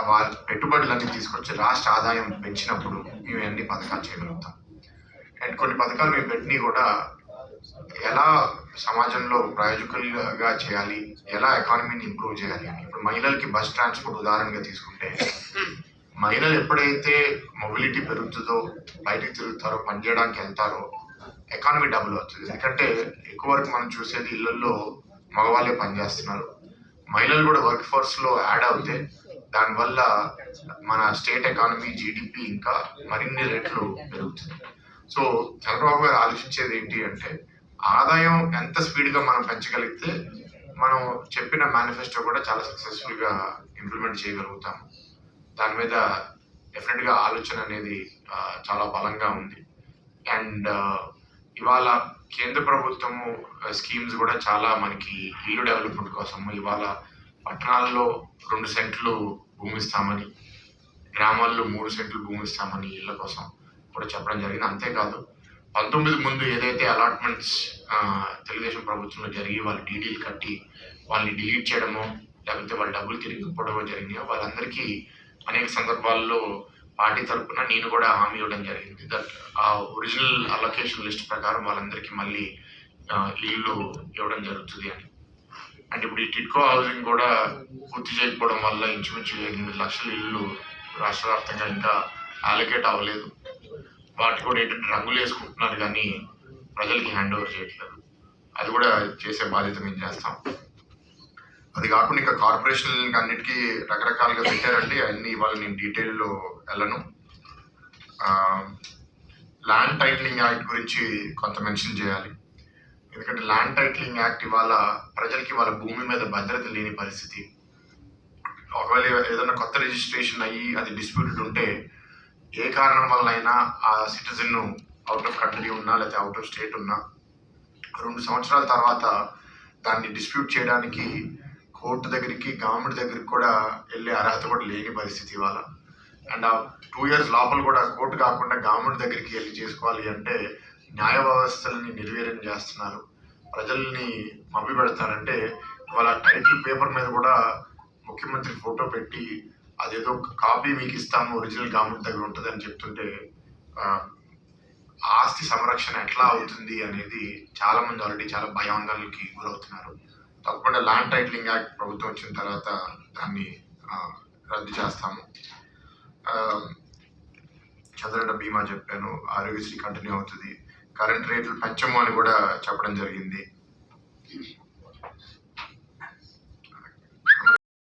వాళ్ళ పెట్టుబడులన్నీ తీసుకొచ్చి రాష్ట్ర ఆదాయం పెంచినప్పుడు మేము అన్ని పథకాలు చేయగలుగుతాం. అండ్ కొన్ని పథకాలు మేము పెట్టినవి కూడా ఎలా సమాజంలో ప్రయోజకులుగా చేయాలి ఎలా ఎకానమీని ఇంప్రూవ్ చేయాలి అని. ఇప్పుడు మహిళలకి బస్ ట్రాన్స్పోర్ట్ ఉదాహరణగా తీసుకుంటే మహిళలు ఎప్పుడైతే మొబిలిటీ పెరుగుతుందో బయటకు తిరుగుతారో పనిచేయడానికి వెళ్తారో ఎకానమీ డబుల్ అవుతుంది. ఎందుకంటే ఎక్కువ వరకు మనం చూసేది ఇళ్ళలో మగవాళ్ళే పనిచేస్తున్నారు మహిళలు కూడా వర్క్ ఫోర్స్లో యాడ్ అవుతే దానివల్ల మన స్టేట్ ఎకానమీ జీడిపి ఇంకా మరిన్ని రెట్లు పెరుగుతుంది. సో చంద్రబాబు గారు ఆలోచించేది ఏంటి అంటే ఆదాయం ఎంత స్పీడ్గా మనం పెంచగలిగితే మనం చెప్పిన మేనిఫెస్టో కూడా చాలా సక్సెస్ఫుల్గా ఇంప్లిమెంట్ చేయగలుగుతాం. దాని మీద డెఫినెట్గా ఆలోచన అనేది చాలా బలంగా ఉంది. అండ్ ఇవాళ కేంద్ర ప్రభుత్వము స్కీమ్స్ కూడా చాలా మనకి ఇల్లు డెవలప్మెంట్ కోసము ఇవాళ పట్టణాల్లో రెండు సెంట్లు భూమి ఇస్తామని గ్రామాల్లో మూడు సెంట్లు భూమి ఇస్తామని ఇళ్ళ కోసం కూడా చెప్పడం జరిగింది. అంతేకాదు పంతొమ్మిది ముందు ఏదైతే అలాట్మెంట్స్ తెలుగుదేశం ప్రభుత్వంలో జరిగి వాళ్ళు డీడీలు కట్టి వాళ్ళని డిలీట్ చేయడమో లేకపోతే వాళ్ళ డబ్బులు తిరిగి ఇవ్వడమో జరిగినాయో వాళ్ళందరికీ అనేక సందర్భాల్లో పార్టీ తరపున నేను కూడా హామీ ఇవ్వడం జరిగింది. దట్ ఆ ఒరిజినల్ అలొకేషన్ లిస్ట్ ప్రకారం వాళ్ళందరికీ మళ్ళీ ఇల్లు ఇవ్వడం జరుగుతుంది అని. అంటే ఇప్పుడు ఈ టిట్కో హౌసింగ్ కూడా పూర్తి చేయకపోవడం వల్ల ఇంచుమించు ఎనిమిది లక్షల ఇల్లు రాష్ట్ర వ్యాప్తంగా ఇంకా అలొకేట్ అవ్వలేదు. వాటి కూడా ఏంటంటే రంగులు వేసుకుంటున్నారు కానీ ప్రజలకి హ్యాండ్ ఓవర్ చేయట్లేదు. అది కూడా చేసే బాధ్యత మేము చేస్తాం. అది కాకుండా ఇంకా కార్పొరేషన్ అన్నిటికీ రకరకాలుగా పెట్టారండి అన్ని ఇవాళ నేను డీటెయిల్లో వెళ్ళను. ల్యాండ్ టైటిలింగ్ యాక్ట్ గురించి కొంత మెన్షన్ చేయాలి. ఎందుకంటే ల్యాండ్ టైటిలింగ్ యాక్ట్ ఇవాళ ప్రజలకి వాళ్ళ భూమి మీద భద్రత లేని పరిస్థితి. ఒకవేళ ఏదైనా కొత్త రిజిస్ట్రేషన్ అయ్యి అది డిస్ప్యూటెడ్ ఉంటే ఏ కారణం వల్ల అయినా ఆ సిటిజన్ అవుట్ ఆఫ్ కంట్రీ ఉన్నా లేకపోతే అవుట్ ఆఫ్ స్టేట్ ఉన్నా రెండు సంవత్సరాల తర్వాత దాన్ని డిస్ప్యూట్ చేయడానికి కోర్టు దగ్గరికి గవర్నమెంట్ దగ్గరికి కూడా వెళ్ళే అర్హత కూడా లేని పరిస్థితి ఇవాళ. అండ్ ఆ టూ ఇయర్స్ లోపల కూడా కోర్టు కాకుండా గవర్నమెంట్ దగ్గరికి వెళ్ళి చేసుకోవాలి అంటే న్యాయ వ్యవస్థలని నిర్వీర్యం చేస్తున్నారు. ప్రజల్ని మభ్య పెడతారంటే ఇవాళ టైటిల్ పేపర్ మీద కూడా ముఖ్యమంత్రి ఫోటో పెట్టి అదేదో కాపీ మీకు ఇస్తాము ఒరిజినల్ గవర్నమెంట్ దగ్గర ఉంటుంది అని చెప్తుంటే ఆస్తి సంరక్షణ ఎట్లా అవుతుంది అనేది చాలా మంది ఆల్రెడీ చాలా భయాందోళనకి గురవుతున్నారు. తప్పకుండా ల్యాండ్ టైటిలింగ్ యాక్ట్ ప్రభుత్వం వచ్చిన తర్వాత దాన్ని రద్దు చేస్తాము. చంద్రన్న బీమా చెప్పాను ఆరోగ్యశ్రీ కంటిన్యూ అవుతుంది. కరెంట్ రేట్లు పెంచము అని కూడా చెప్పడం జరిగింది.